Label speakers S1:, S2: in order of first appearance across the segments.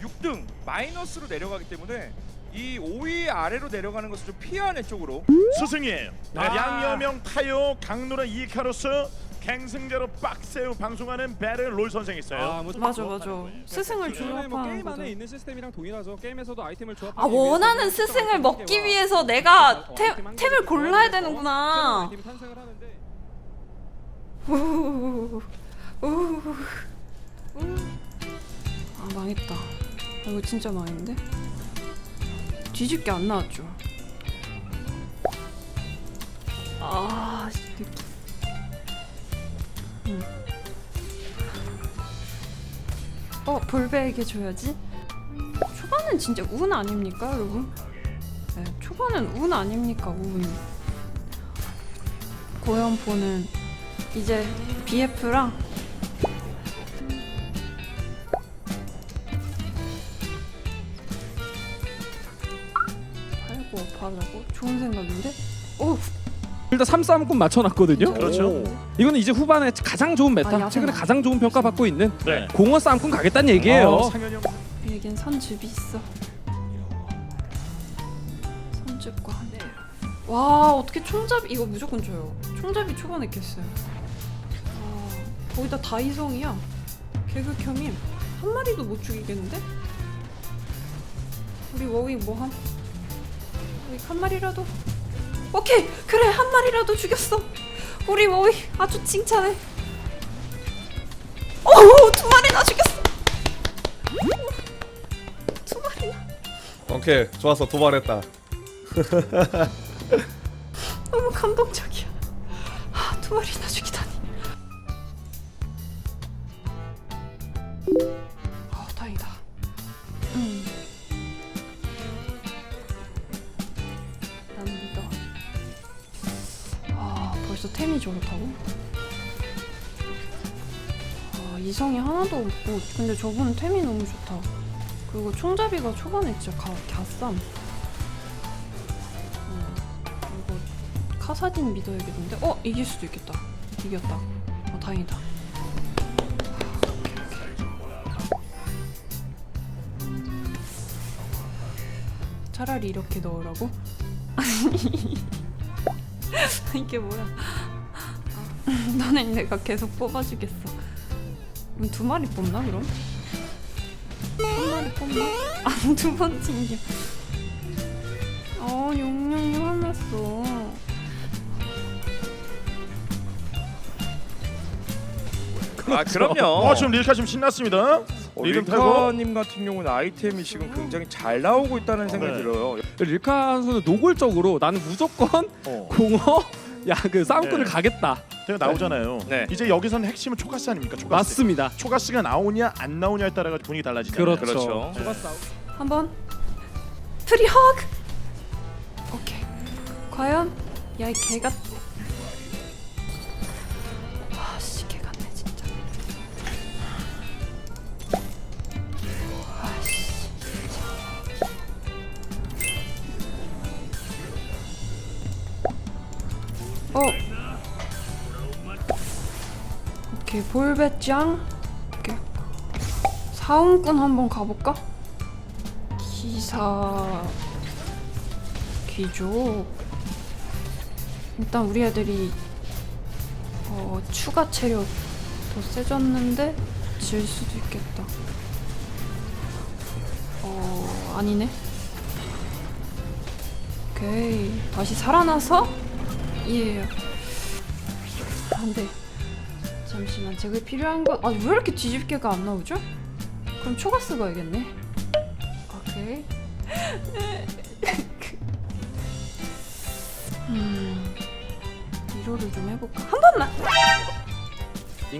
S1: 이후부터는
S2: 네.
S1: 6등 마이너스로 내려가기 때문에 이 5위 아래로 내려가는 것을 좀 피하는 쪽으로
S2: 스승이에요. 네,
S1: 아.
S2: 양여명 타요 강노라 이카루스 갱승자로 빡세우 방송하는 베르 롤 선생 있어요.
S3: 아, 뭐
S4: 맞아 맞아. 스승을
S3: 기존에 뭐
S4: 조합하는
S3: 게임
S4: 거죠.
S3: 안에 있는 시스템이랑 동일하죠. 게임에서도 아이템을 조합.
S4: 아 원하는 스승을 먹기 위해서 내가 템, 템을 골라야 되는구나.
S3: 아이템이 탄생을 하는데
S4: 우우 우우. 우우우우. 아 망했다. 아, 이거 진짜 망했는데? 뒤집게 안 나왔죠. 아, 씨. 음. 어, 볼베에게 줘야지. 초반은 진짜 운 아닙니까, 여러분? 네, 초반은 운 아닙니까, 운. 고연포는 이제 BF랑 업하자고? 좋은 생각인데? 오!
S3: 일단 3싸움꾼 맞춰놨거든요.
S2: 그렇죠.
S3: 이거는 이제 후반에 가장 좋은 메타,
S4: 아,
S3: 최근에? 가장 좋은 평가 받고 있는
S2: 네.
S3: 공허 싸움꾼 가겠다는 얘기예요.
S2: 어, 상현이 형
S4: 우리에겐 선즙이 있어 선즙과 함께 와 어떻게 총잡이 이거 무조건 줘요 총잡이 초반에 깼어요 아 거의 다 다이성이야 개극혐임 한 마리도 못 죽이겠는데? 우리 워윅 뭐함? 워윅 한 마리라도. 오케이 그래 한 마리라도 죽였어. 우리 워윅 아주 칭찬해. 오두 마리나 죽였어. 두 마리나
S5: 오케이 좋았어. 도발했다.
S4: 너무 감동적이야. 아, 두 마리나 죽이다 이성이 하나도 없고, 근데 저분은 템이 너무 좋다. 그리고 총잡이가 초반에 진짜 가, 갸쌈. 음, 이거 카사딘 믿어야겠는데? 어 이길 수도 있겠다. 이겼다. 어 다행이다. 차라리 이렇게 넣으라고? 이게 뭐야? 아, 너는 내가 계속 뽑아주겠어. 그럼 두 마리 뽑나 그럼? 한 마리 뽑나? 아두 번 튕겨. 어 용룡이 화났어.
S1: 아 그럼요.
S2: 어 지금 릴카 지금 신났습니다.
S1: 어,
S2: 리듬 타고.
S1: 릴카님 같은 경우는 아이템이 지금 굉장히 잘 나오고 있다는 생각이
S2: 네.
S1: 들어요.
S3: 릴카 선수는 노골적으로 나는 무조건
S2: 어.
S3: 공허 야그 싸움꾼을
S2: 네.
S3: 가겠다.
S2: 제가 나오잖아요.
S1: 네.
S2: 이제 여기서는 핵심은 초가스 아닙니까? 초가스.
S3: 맞습니다.
S2: 초가스가 나오냐 안 나오냐에 따라 가지고 분위기 달라지잖아요.
S3: 그렇죠.
S1: 그렇죠.
S2: 네.
S4: 한번 프리 허그. 오케이. 과연 야 이 개가. 아씨 개 같네 진짜. 아씨. 어. 오케이 볼배짱. 오케이. 사원꾼 한번 가볼까? 기사 귀족 일단 우리 애들이 어, 추가 체력 더 세졌는데 질 수도 있겠다 어 아니네 오케이 다시 살아나서 예 안돼 잠시만 제가 필요한 건아왜 이렇게 뒤집개가 안 나오죠? 그럼 초가스 가야겠네 오케이. 음. 리로를 좀 해볼까? 한 번만.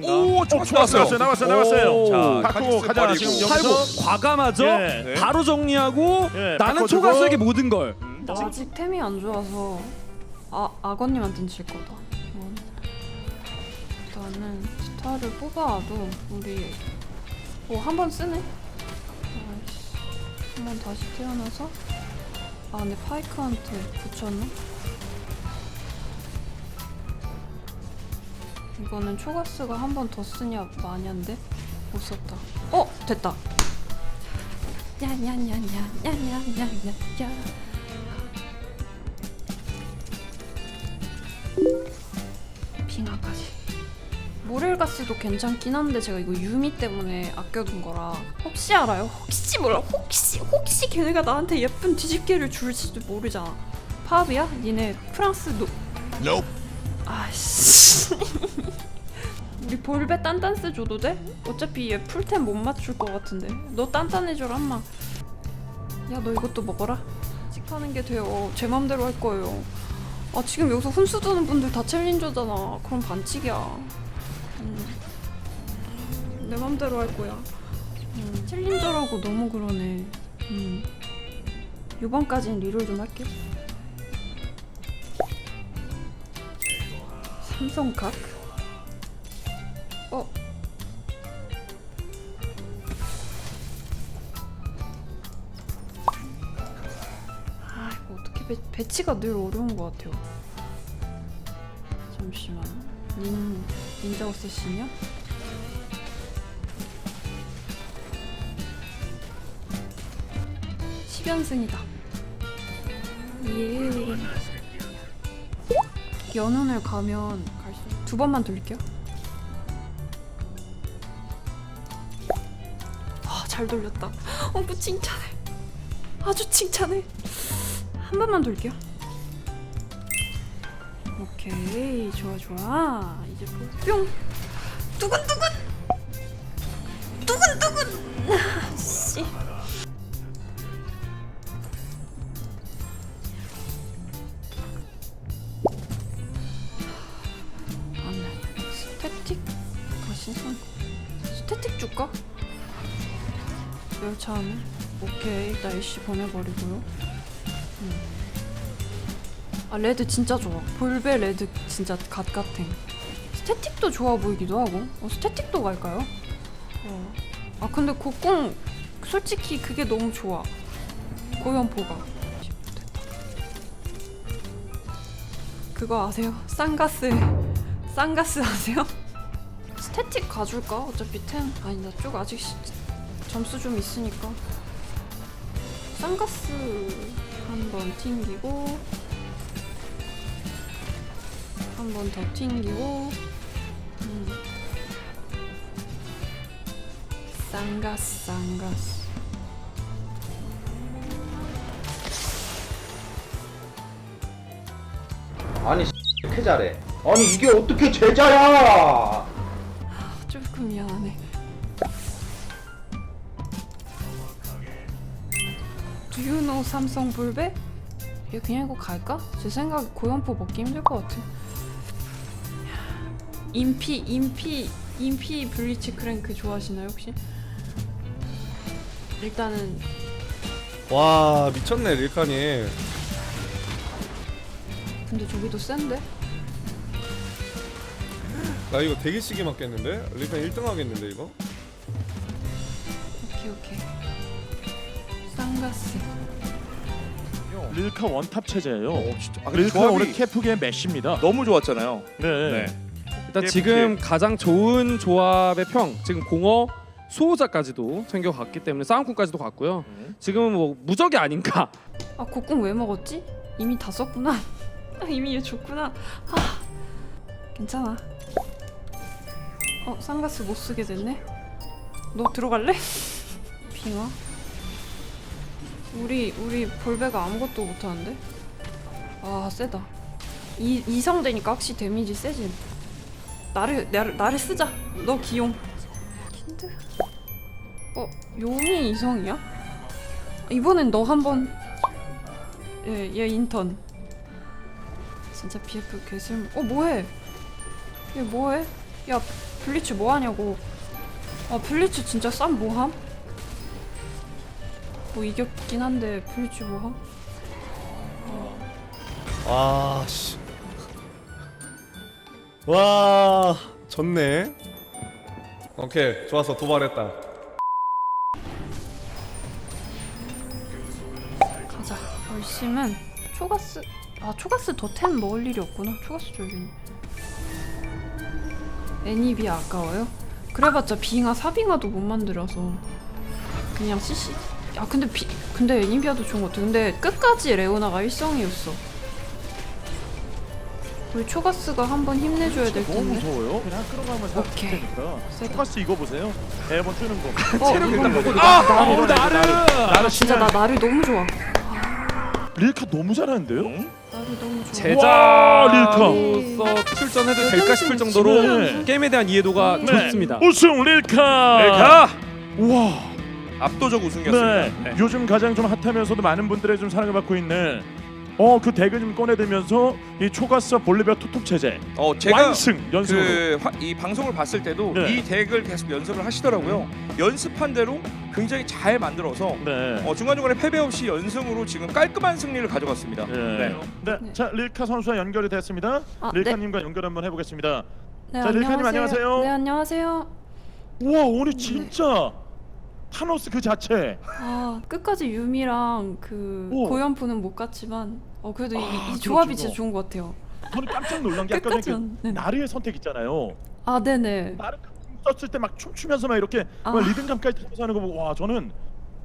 S1: 오,
S2: 어, 좋았어요. 나왔어요. 나왔어요.
S1: 오,
S2: 자, 바꾸고
S1: 카직스
S2: 가자. 지금
S3: 팔고
S2: 여기서
S3: 과감하죠.
S2: 예.
S1: 네.
S3: 바로 정리하고
S2: 예,
S3: 나는
S2: 바꿔주고.
S3: 초가스에게 모든 걸.
S1: 음.
S4: 아직 템이 안 좋아서 아 아버님한테는 질 거다. 일단은 스타를 뽑아도 우리 오 한 번 쓰네. 아이씨. 한번 다시 태어나서 아 근데 파이크한테 붙였나? 이거는 초가스가 한 번 더 쓰냐 마냐인데 못 썼다. 어 됐다. 야야야야야야야야 모렐가스도 괜찮긴 한데 제가 이거 유미 때문에 아껴둔 거라. 혹시 알아요? 혹시 몰라. 혹시 혹시 걔네가 나한테 예쁜 뒤집개를 줄지도 모르잖아. 파비야? 니네 프랑스 노 아씨. 우리 볼베 딴딴스 줘도 돼? 어차피 얘 풀템 못 맞출 것 같은데. 너 딴딴해줘라 엄마. 야 너 이것도 먹어라. 찍하는 게 돼요. 제 맘대로 할 거예요. 아 지금 여기서 훈수 두는 분들 다 챌린저잖아. 그럼 반칙이야. 음. 내 맘대로 할 거야 음, 챌린저라고 너무 그러네 음. 요번까진 리롤 좀 할게 삼성각? 어? 아 이거 어떻게 배, 배치가 늘 어려운 것 같아요 잠시만 닌 닌자 어쌔신이야? 십연승이다 예. 연운을 가면 두 번만 돌릴게요. 아, 잘 돌렸다. 어머 칭찬해. 아주 칭찬해. 한 번만 돌게요. 오케이, 좋아 좋아. 이제 볼- 뿅. 두근두근. 두근두근. 아, 씨. 열차하네 오케이 일단 일시 보내버리고요 음. 아 레드 진짜 좋아 볼베 레드 진짜 갓 같아 스태틱도 좋아 보이기도 하고 어, 스태틱도 갈까요? 어. 아 근데 곡궁 솔직히 그게 너무 좋아 고연포가 됐다 그거 아세요? 쌍가스 쌍가스 아세요? 스태틱 가줄까? 어차피 템 아니 나 쪽 아직 시- 점수 좀 있으니까 쌍가스 한번 튕기고 한 번 더 튕기고 음. 쌍가스 쌍가스
S6: 아니 이렇게 잘해 아니 이게 어떻게 제자야
S4: 조금 미안하네. Do you know 삼성 볼베? 얘 그냥 이거 갈까? 제 생각에 고연포 먹기 힘들 것 같아. 인피, 인피, 인피 블리치 크랭크 좋아하시나요 혹시? 일단은
S5: 와 미쳤네 릴칸이.
S4: 근데 저기도 센데?
S5: 나 이거 되게 시기 맞겠는데? 릴칸 1등 하겠는데 이거?
S4: 오케이 오케이. 쌍가스.
S2: 릴카 원탑 체제예요.
S1: 어, 진짜. 아, 근데
S2: 릴카
S1: 조합이
S2: 올해 캐프의 메시입니다.
S1: 너무 좋았잖아요.
S2: 네.
S1: 네.
S3: 일단. 지금 가장 좋은 조합의 평 지금 공허 수호자까지도 챙겨갔기 때문에 싸움꾼까지도 갔고요.
S1: 음.
S3: 지금은 뭐 무적이 아닌가.
S4: 아 곡궁 왜 먹었지? 이미 다 썼구나. 아, 이미 얘 줬구나. 아 괜찮아. 어 쌍가스 못 쓰게 됐네. 너 들어갈래? 빙하. 우리 우리 볼베가 아무것도 못 하는데. 아 세다. 이 이성 되니까 확실히 데미지 세지. 나를 나를 나를 쓰자. 너 기용. 킨드. 어 용이 이성이야? 이번엔 너 한번 얘, 얘 인턴. 진짜 BF 개슬. 어 뭐해? 얘 뭐해? 야 블리츠 뭐 하냐고. 아 블리츠 진짜 쌈 뭐함? 뭐 이겼긴 한데 블리츠 뭐함?
S5: 와 씨. 와 졌네. 오케이 좋았어 도발했다.
S4: 가자. 열심은 초가스. 아 초가스 더템 먹을 일이 없구나. 초가스 졸긴. 애니비 아까워요? 그래봤자 빙하 사빙하도 못 만들어서 그냥 CC 야 근데 비 근데 애니비아도 좋은 것 같아. 근데 끝까지 레오나가 일성이었어. 우리 초가스가 한번 힘내줘야 될
S2: 너무
S4: 텐데.
S2: 무서워요. 그냥
S4: 오케이. 세다.
S2: 똑같이 이거 보세요. 매번 뜨는 거.
S4: 어,
S1: 체력
S4: 이건
S1: 일단 먹고
S3: 아, 어, 나를.
S2: 나를
S4: 진짜 나 나를 너무 좋아.
S2: 릴카 너무 잘하는데요?
S4: 나를 너무 좋아.
S3: 제자로서 출전해도 될까 싶을 정도로
S2: 네.
S3: 게임에 대한 이해도가
S4: 네.
S3: 좋습니다.
S2: 우승 릴카.
S1: 릴카
S2: 와.
S1: 압도적 우승이었습니다.
S2: 네.
S1: 네.
S2: 요즘 가장 좀 핫하면서도 많은 분들의 좀 사랑을 받고 있는 어 그 덱을 좀 꺼내들면서 이 초가스와 볼리비아 투톱 체제
S1: 어 제가
S2: 완승 연승으로
S1: 그 이 방송을 봤을 때도
S2: 네.
S1: 이 덱을 계속 연습을 하시더라고요. 연습한 대로 굉장히 잘 만들어서
S2: 네.
S1: 어, 중간중간에 패배 없이 연승으로 지금 깔끔한 승리를 가져갔습니다.
S2: 네.
S1: 네.
S2: 네.
S4: 네.
S2: 자 릴카 선수와 연결이 됐습니다.
S4: 아,
S2: 릴카님과 연결 한번 해보겠습니다.
S4: 네,
S2: 자, 릴카님 안녕하세요.
S4: 네 안녕하세요.
S2: 우와 오늘 진짜 타노스 그 자체.
S4: 아 끝까지 유미랑 그
S2: 오.
S4: 고연프는 못 갔지만 어 그래도 이,
S2: 아,
S4: 이 조합이
S2: 그렇죠.
S4: 진짜 좋은 것 같아요.
S2: 저는 깜짝 놀란 게 아까 전에
S4: 끝까지는,
S2: 그
S4: 네.
S2: 나르의 선택 있잖아요.
S4: 아 네네.
S2: 나르 썼을 때 막 춤추면서 막 이렇게
S4: 아.
S2: 막 리듬감까지 타면서 하는 거 보고 와 저는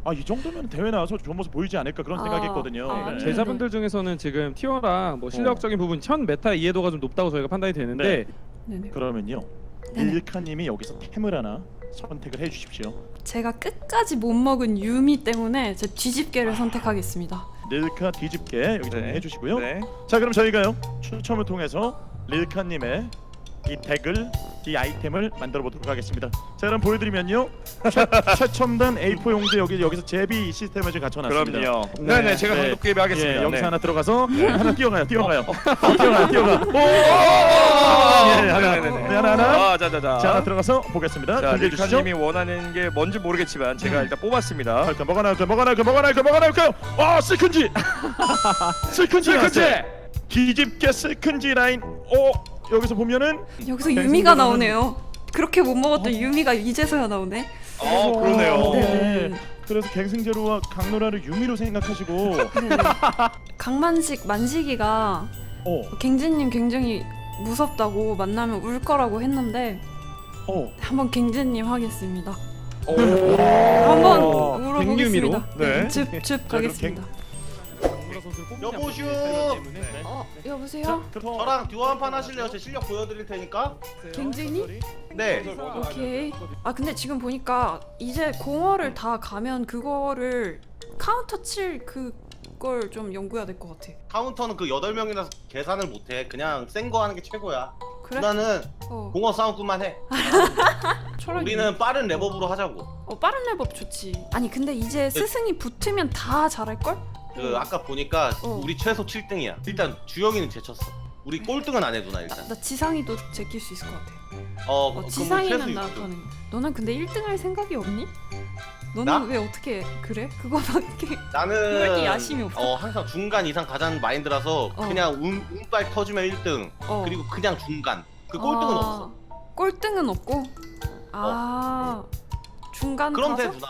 S2: 아 이 정도면 대회 나와서 좋은 모습 보이지 않을까 그런
S4: 아,
S2: 생각했거든요.
S4: 아,
S2: 네.
S4: 네.
S3: 제자분들 중에서는 지금 티어랑 뭐 실력적인 부분 현 메타 이해도가 좀 높다고 저희가 판단이 되는데
S4: 네네.
S2: 그러면요
S4: 네네.
S2: 릴카님이 여기서 템을 하나 선택을 해주십시오.
S4: 제가 끝까지 못 먹은 유미 때문에 제 뒤집개를 선택하겠습니다.
S2: 릴카 뒤집게 여기 좀
S1: 네.
S2: 해주시고요.
S1: 네.
S2: 자 그럼 저희가요 추첨을 통해서 릴카님의 이 덱을 이 아이템을 만들어 보도록 하겠습니다. 자 그럼 보여드리면요 최, 최첨단 A4 용지 여기 여기서 제비 시스템을 지금 갖춰놨습니다.
S1: 그럼요.
S2: 네,
S1: 네, 네, 제가
S2: 네.
S1: 감독 게임 하겠습니다.
S2: 예, 여기서
S1: 네.
S2: 하나 들어가서 하나 뛰어가요, 뛰어가요, 어, 뛰어가, 뛰어가. 오, 예, 하나,
S1: 네네네.
S2: 네, 하나, 하나.
S1: 아, 자, 자, 자.
S2: 자, 하나 들어가서 보겠습니다.
S1: 자,
S2: 준비해 주시죠.
S1: 릴카님이 원하는 게 뭔지 모르겠지만 제가 일단 뽑았습니다.
S2: 할까 뭐가 나올까 뭐가 나올까 뭐가 나올까 뭐가 나올까요? 아 실큰지 실큰지 나왔어요. 뒤집게 실큰지 라인 오 여기서 보면은
S4: 여기서
S2: 네,
S4: 유미가 나오네요. 그렇게 못 먹었던 유미가 이제서야 나오네.
S1: 어, 그러네요.
S4: 네.
S2: 그래서 갱승제로와 강노라를 유미로 생각하시고.
S4: 강만식 만식이가
S2: 어,
S4: 갱진님 굉장히 무섭다고 만나면 울 거라고 했는데
S2: 어.
S4: 한번 갱진님 하겠습니다.
S1: 오.
S4: 한번
S2: 어?
S4: 울어보겠습니다.
S1: 네.
S4: 즙즙 가겠습니다.
S6: 여보슈.
S4: 어 여보세요?
S6: 저랑 듀오 한 판 하실래요? 제 실력 보여드릴 테니까.
S4: 갱진이?
S6: 네.
S4: 오케이. 아 근데 지금 보니까 이제 공허를 다 가면 그거를 카운터 칠 그걸 좀 연구해야 될 것 같아.
S6: 카운터는 그 8명이라서 계산을 못해. 그냥 센 거 하는 게 최고야.
S4: 그래?
S6: 누나는
S4: 어.
S6: 공허 싸움뿐만 해.
S4: 철학이.
S6: 우리는 빠른 랩업으로 하자고.
S4: 어 빠른 랩업 좋지. 아니 근데 이제 스승이 붙으면 다 잘할 걸?
S6: 그 아까 보니까
S4: 어.
S6: 우리 최소 7등이야. 일단 주영이는 제쳤어. 우리 꼴등은 안 해 누나
S4: 나,
S6: 일단.
S4: 나 지상이도 제낄 수 있을 것 같아.
S6: 어,
S4: 어,
S6: 그럼
S4: 지상이는 나
S6: 6등.
S4: 가능. 너는 근데 1등 할 생각이 없니? 너는
S6: 나?
S4: 왜 어떻게 그래? 그거밖에 왜
S6: 나는
S4: 이렇게 야심이 없어?
S6: 어 항상 중간 이상 가자는 마인드라서
S4: 어.
S6: 그냥 운, 운빨 터지면 1등
S4: 어.
S6: 그리고 그냥 중간 그 꼴등은
S4: 아,
S6: 없어
S4: 꼴등은 없고. 아 중간
S6: 그럼
S4: 가서
S6: 돼 누나